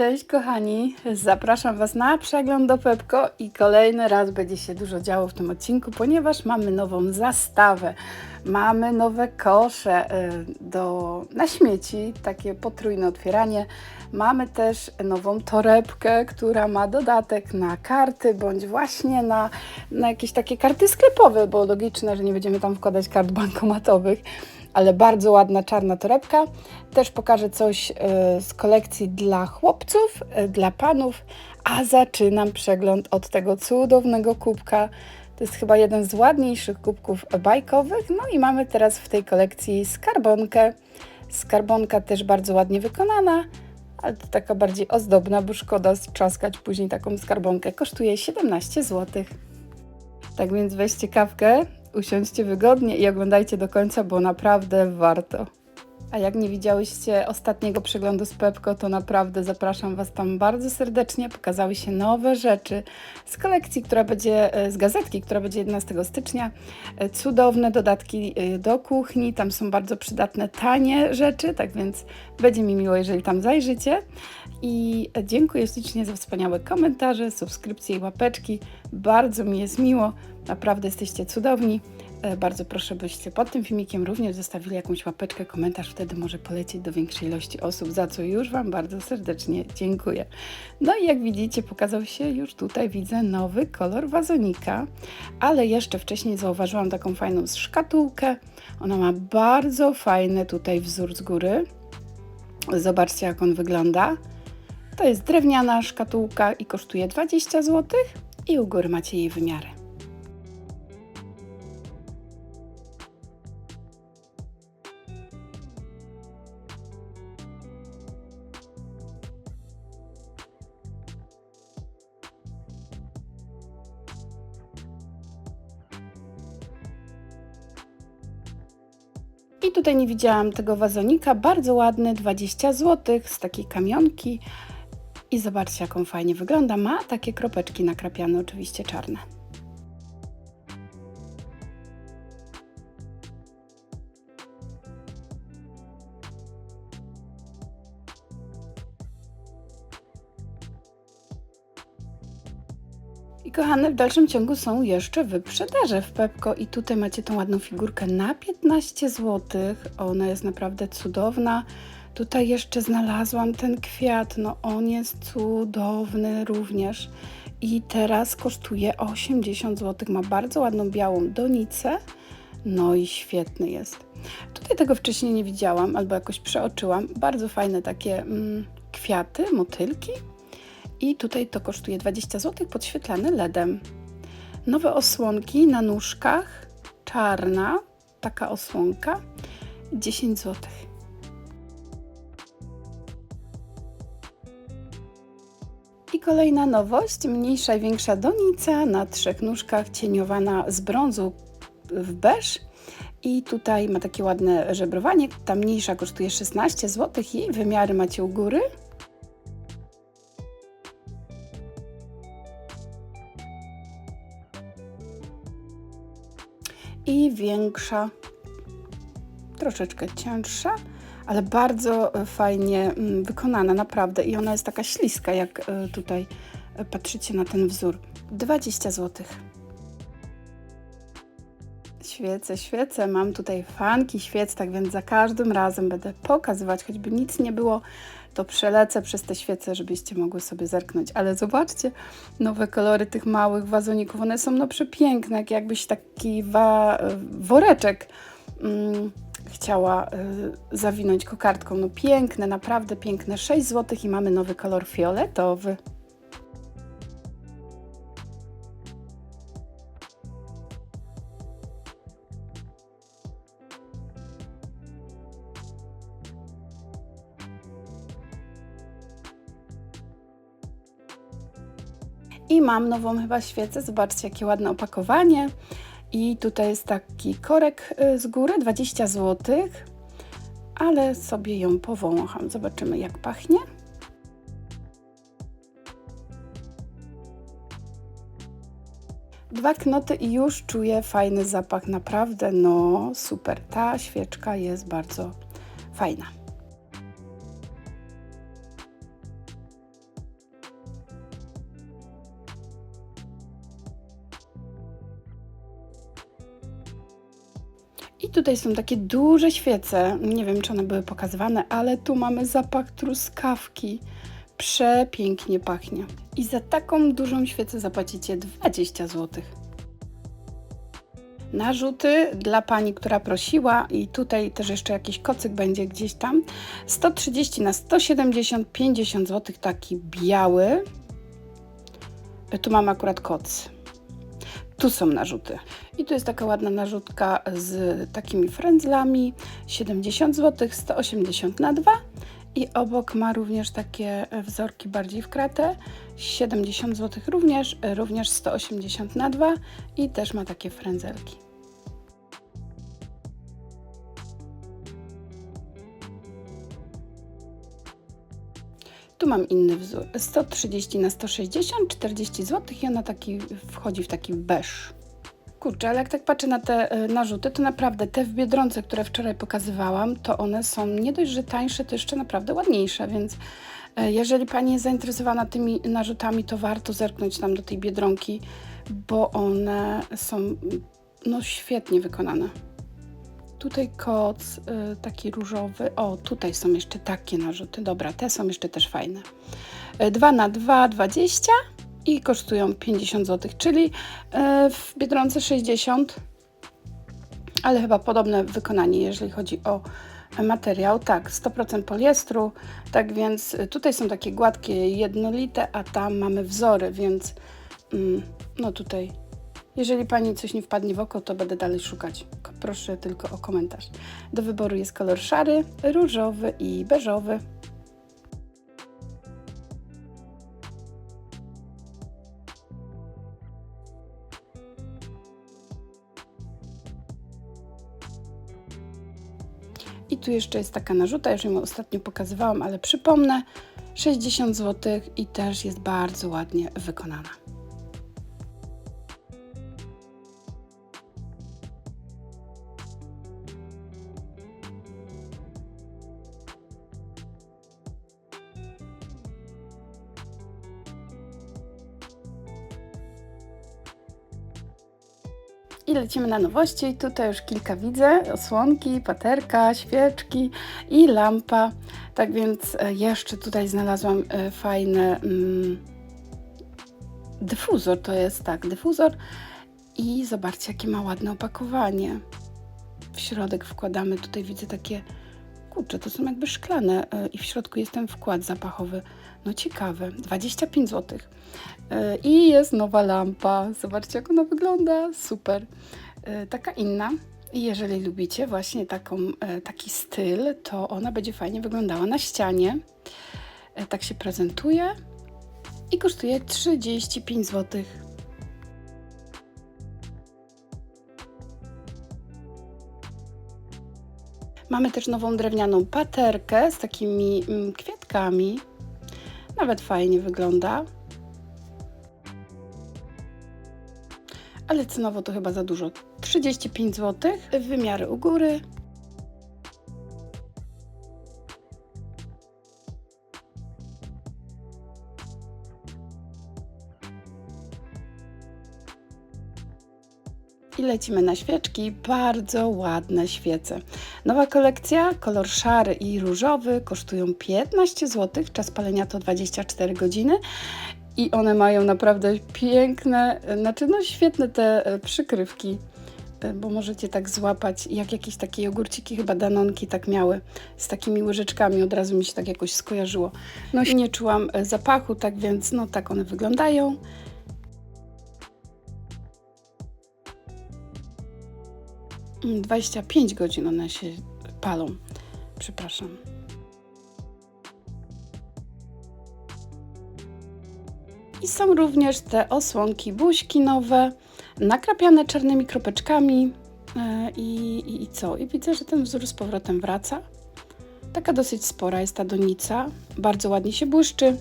Cześć kochani, zapraszam Was na przegląd do Pepko i kolejny raz będzie się dużo działo w tym odcinku, ponieważ mamy nową zastawę, mamy nowe kosze y, do, na śmieci, takie potrójne otwieranie, mamy też nową torebkę, która ma dodatek na karty, bądź właśnie na, na jakieś takie karty sklepowe, bo logiczne, że nie będziemy tam wkładać kart bankomatowych ale bardzo ładna czarna torebka. Też pokażę coś e, z kolekcji dla chłopców, e, dla panów, a zaczynam przegląd od tego cudownego kubka. To jest chyba jeden z ładniejszych kubków bajkowych. No i mamy teraz w tej kolekcji skarbonkę. Skarbonka też bardzo ładnie wykonana, ale to taka bardziej ozdobna, bo szkoda strzaskać później taką skarbonkę. Kosztuje 17 zł. Tak więc weźcie kawkę, usiądźcie wygodnie i oglądajcie do końca, bo naprawdę warto. A jak nie widziałyście ostatniego przeglądu z Pepko, to naprawdę zapraszam Was tam bardzo serdecznie. Pokazały się nowe rzeczy z kolekcji, która będzie, e, z gazetki, która będzie 11 stycznia. E, cudowne dodatki e, do kuchni, tam są bardzo przydatne, tanie rzeczy, tak więc będzie mi miło, jeżeli tam zajrzycie. I dziękuję ślicznie za wspaniałe komentarze, subskrypcje i łapeczki. Bardzo mi jest miło, naprawdę jesteście cudowni. E, bardzo proszę, byście pod tym filmikiem również zostawili jakąś łapeczkę, komentarz, wtedy może polecieć do większej ilości osób, za co już Wam bardzo serdecznie dziękuję. No i jak widzicie, pokazał się już tutaj, widzę, nowy kolor wazonika, ale jeszcze wcześniej zauważyłam taką fajną szkatułkę. Ona ma bardzo fajny tutaj wzór z góry. Zobaczcie, jak on wygląda. To jest drewniana szkatułka i kosztuje 20 zł i u góry macie jej wymiary. I tutaj nie widziałam tego wazonika, bardzo ładny, 20 zł z takiej kamionki. I zobaczcie, jaką fajnie wygląda. Ma takie kropeczki nakrapiane, oczywiście czarne. I kochane, w dalszym ciągu są jeszcze wyprzedaże w Pepko i tutaj macie tą ładną figurkę na 15 zł. Ona jest naprawdę cudowna. Tutaj jeszcze znalazłam ten kwiat, no on jest cudowny również. I teraz kosztuje 80 zł. Ma bardzo ładną białą donicę. No i świetny jest. Tutaj tego wcześniej nie widziałam, albo jakoś przeoczyłam. Bardzo fajne takie mm, kwiaty, motylki. I tutaj to kosztuje 20 zł, podświetlane LEDem. Nowe osłonki na nóżkach, czarna, taka osłonka, 10 zł. I kolejna nowość, mniejsza i większa donica na trzech nóżkach, cieniowana z brązu w beż. I tutaj ma takie ładne żebrowanie. Ta mniejsza kosztuje 16 zł i wymiary macie u góry. Większa, troszeczkę cięższa, ale bardzo e, fajnie mm, wykonana, naprawdę. I ona jest taka śliska, jak e, tutaj e, patrzycie na ten wzór. 20 zł. Świece, świece. Mam tutaj fanki świec, tak więc za każdym razem będę pokazywać, choćby nic nie było, to przelecę przez te świece, żebyście mogły sobie zerknąć. Ale zobaczcie, nowe kolory tych małych wazoników. One są no przepiękne, jak jakbyś taki wa woreczek mm, chciała y, zawinąć kokardką. No piękne, naprawdę piękne. 6 zł i mamy nowy kolor fioletowy. Mam nową chyba świecę. Zobaczcie, jakie ładne opakowanie. I tutaj jest taki korek y, z góry, 20 zł, ale sobie ją powącham. Zobaczymy, jak pachnie. Dwa knoty i już czuję fajny zapach, naprawdę, no super. Ta świeczka jest bardzo fajna. Tutaj są takie duże świece. Nie wiem, czy one były pokazywane, ale tu mamy zapach truskawki. Przepięknie pachnie. I za taką dużą świecę zapłacicie 20 zł. Narzuty dla pani, która prosiła, i tutaj też jeszcze jakiś kocyk będzie gdzieś tam. 130 na 170, 50 zł, taki biały. Tu mam akurat koc. Tu są narzuty. I tu jest taka ładna narzutka z takimi frędzlami. 70 zł, 180 na 2. I obok ma również takie wzorki bardziej w kratę. 70 zł również, również 180 na 2 i też ma takie frędzelki. Tu mam inny wzór. 130 na 160, 40 zł i ona taki wchodzi w taki beż. Kurczę, ale jak tak patrzę na te y, narzuty, to naprawdę te w Biedronce, które wczoraj pokazywałam, to one są nie dość, że tańsze, to jeszcze naprawdę ładniejsze, więc y, jeżeli Pani jest zainteresowana tymi narzutami, to warto zerknąć tam do tej Biedronki, bo one są no świetnie wykonane. Tutaj koc y, taki różowy. O, tutaj są jeszcze takie narzuty. Dobra, te są jeszcze też fajne. 2 na 2, 20 i kosztują 50 zł, czyli y, w Biedronce 60, ale chyba podobne wykonanie, jeżeli chodzi o materiał. Tak, 100% poliestru, tak więc tutaj są takie gładkie, jednolite, a tam mamy wzory, więc mm, no tutaj jeżeli Pani coś nie wpadnie w oko, to będę dalej szukać. Proszę tylko o komentarz. Do wyboru jest kolor szary, różowy i beżowy. I tu jeszcze jest taka narzuta, już ją ostatnio pokazywałam, ale przypomnę, 60 zł i też jest bardzo ładnie wykonana. I lecimy na nowości. Tutaj już kilka widzę. Osłonki, paterka, świeczki i lampa. Tak więc e, jeszcze tutaj znalazłam e, fajny mm, dyfuzor. To jest tak, dyfuzor. I zobaczcie, jakie ma ładne opakowanie. W środek wkładamy, tutaj widzę takie, kurczę, to są jakby szklane e, i w środku jest ten wkład zapachowy. No ciekawe, 25 zł. E, I jest nowa lampa. Zobaczcie, jak ona wygląda. Super. E, taka inna. I jeżeli lubicie właśnie taką, taki styl, to ona będzie fajnie wyglądała na ścianie. Tak się prezentuje i kosztuje 35 zł. Mamy też nową drewnianą paterkę z takimi mm, kwiatkami. Nawet fajnie wygląda. ale cenowo to chyba za dużo. 35 zł, wymiary u góry. I lecimy na świeczki. Bardzo ładne świece. Nowa kolekcja, kolor szary i różowy, kosztują 15 zł. Czas palenia to 24 godziny i one mają naprawdę piękne, znaczy no świetne te e, przykrywki, e, bo możecie tak złapać, jak jakieś takie jogurciki, chyba danonki tak miały, z takimi łyżeczkami, od razu mi się tak jakoś skojarzyło. No i nie czułam e, zapachu, tak więc no tak one wyglądają. 25 godzin one się palą. Przepraszam. I są również te osłonki buźki nowe, nakrapiane czarnymi kropeczkami. E, I, i, I co? I widzę, że ten wzór z powrotem wraca. Taka dosyć spora jest ta donica. Bardzo ładnie się błyszczy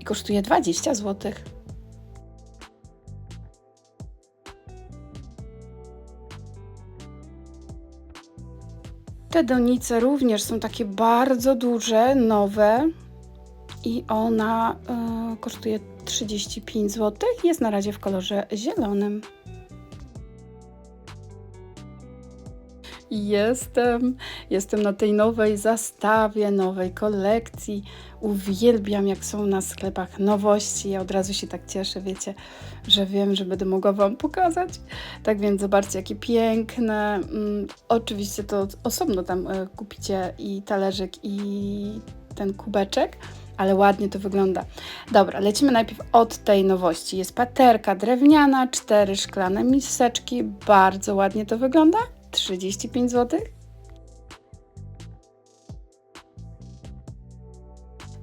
i kosztuje 20 zł. Te donice również są takie bardzo duże, nowe i ona y, kosztuje 35 zł. Jest na razie w kolorze zielonym. Jestem, jestem na tej nowej zastawie, nowej kolekcji. Uwielbiam, jak są na sklepach nowości. Ja od razu się tak cieszę, wiecie, że wiem, że będę mogła Wam pokazać. Tak więc zobaczcie, jakie piękne. Mm, oczywiście to osobno tam e, kupicie i talerzyk, i ten kubeczek ale ładnie to wygląda. Dobra, lecimy najpierw od tej nowości. Jest paterka drewniana, cztery szklane miseczki, bardzo ładnie to wygląda. 35 zł.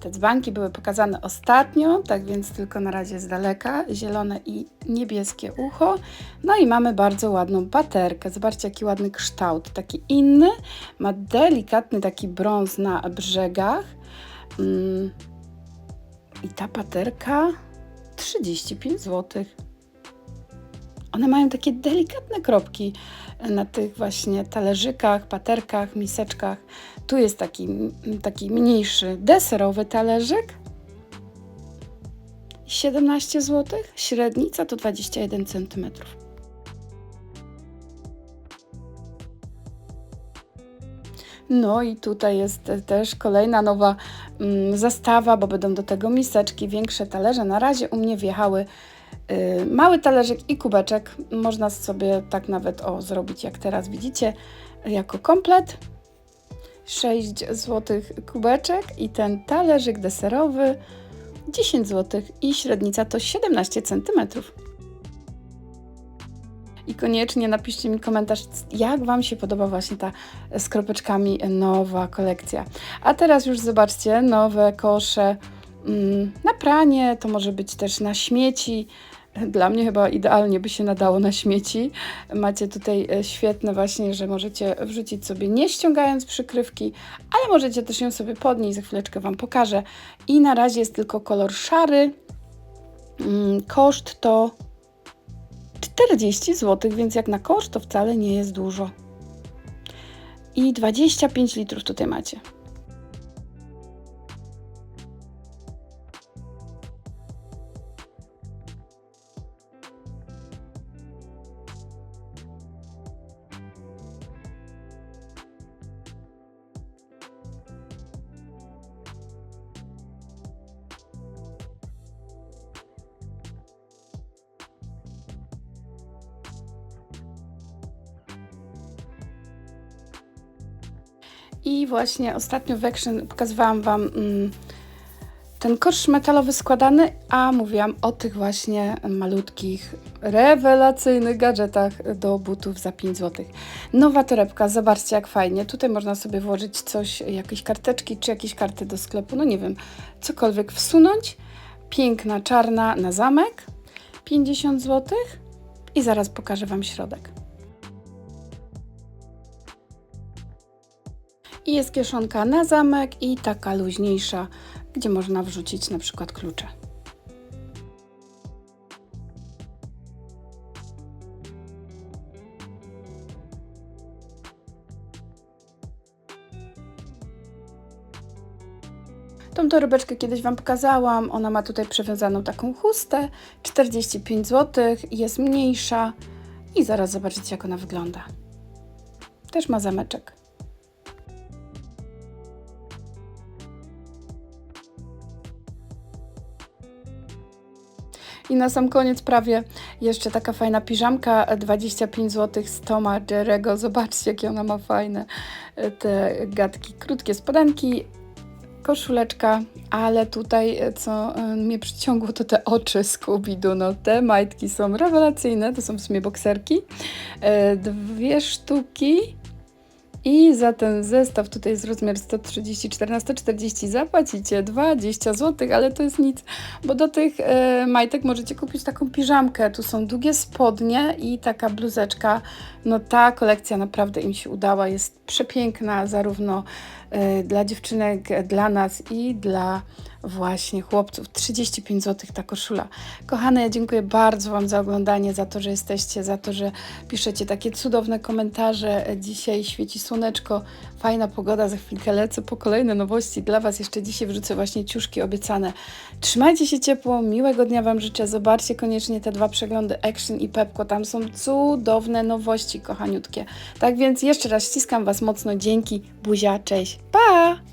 Te dzbanki były pokazane ostatnio, tak więc tylko na razie z daleka. Zielone i niebieskie ucho. No i mamy bardzo ładną paterkę. Zobaczcie, jaki ładny kształt. Taki inny. Ma delikatny taki brąz na brzegach. Mm. I ta paterka 35 zł. One mają takie delikatne kropki na tych właśnie talerzykach, paterkach, miseczkach. Tu jest taki, taki mniejszy deserowy talerzyk. 17 zł, średnica to 21 cm. No i tutaj jest też kolejna nowa mm, zastawa, bo będą do tego miseczki, większe talerze. Na razie u mnie wjechały mały talerzyk i kubeczek. Można sobie tak nawet o zrobić, jak teraz widzicie, jako komplet. 6 zł kubeczek i ten talerzyk deserowy 10 zł i średnica to 17 centymetrów i koniecznie napiszcie mi komentarz, jak Wam się podoba właśnie ta z kropeczkami nowa kolekcja. A teraz już zobaczcie, nowe kosze mm, na pranie, to może być też na śmieci. Dla mnie chyba idealnie by się nadało na śmieci. Macie tutaj e, świetne właśnie, że możecie wrzucić sobie nie ściągając przykrywki, ale możecie też ją sobie podnieść, za chwileczkę Wam pokażę. I na razie jest tylko kolor szary. Mm, koszt to 40 zł, więc jak na koszt to wcale nie jest dużo. I 25 litrów tutaj macie. I właśnie ostatnio w Action pokazywałam Wam mm, ten kosz metalowy składany, a mówiłam o tych właśnie malutkich, rewelacyjnych gadżetach do butów za 5 zł. Nowa torebka, zobaczcie jak fajnie. Tutaj można sobie włożyć coś, jakieś karteczki czy jakieś karty do sklepu, no nie wiem, cokolwiek wsunąć. Piękna, czarna na zamek, 50 zł i zaraz pokażę Wam środek. I jest kieszonka na zamek i taka luźniejsza, gdzie można wrzucić na przykład klucze. Tą torebeczkę kiedyś Wam pokazałam. Ona ma tutaj przewiązaną taką chustę. 45 zł, jest mniejsza. I zaraz zobaczycie, jak ona wygląda. Też ma zameczek. I na sam koniec prawie jeszcze taka fajna piżamka, 25 zł z Toma Jerego. Zobaczcie, jakie ona ma fajne e, te gadki. Krótkie spodenki, koszuleczka, ale tutaj e, co e, mnie przyciągło to te oczy Scooby-Doo. No te majtki są rewelacyjne, to są w sumie bokserki. Dwie sztuki i za ten zestaw, tutaj jest rozmiar 134 na 140, zapłacicie 20 zł, ale to jest nic, bo do tych e, majtek możecie kupić taką piżamkę. Tu są długie spodnie i taka bluzeczka. No ta kolekcja naprawdę im się udała, jest przepiękna, zarówno dla dziewczynek, dla nas i dla właśnie chłopców. 35 zł ta koszula. Kochane, ja dziękuję bardzo Wam za oglądanie, za to, że jesteście, za to, że piszecie takie cudowne komentarze. Dzisiaj świeci słoneczko, Fajna pogoda, za chwilkę lecę po kolejne nowości dla Was. Jeszcze dzisiaj wrzucę właśnie ciuszki obiecane. Trzymajcie się ciepło, miłego dnia Wam życzę. Zobaczcie koniecznie te dwa przeglądy Action i Pepko. Tam są cudowne nowości, kochaniutkie. Tak więc jeszcze raz ściskam Was mocno. Dzięki, buzia, cześć, pa!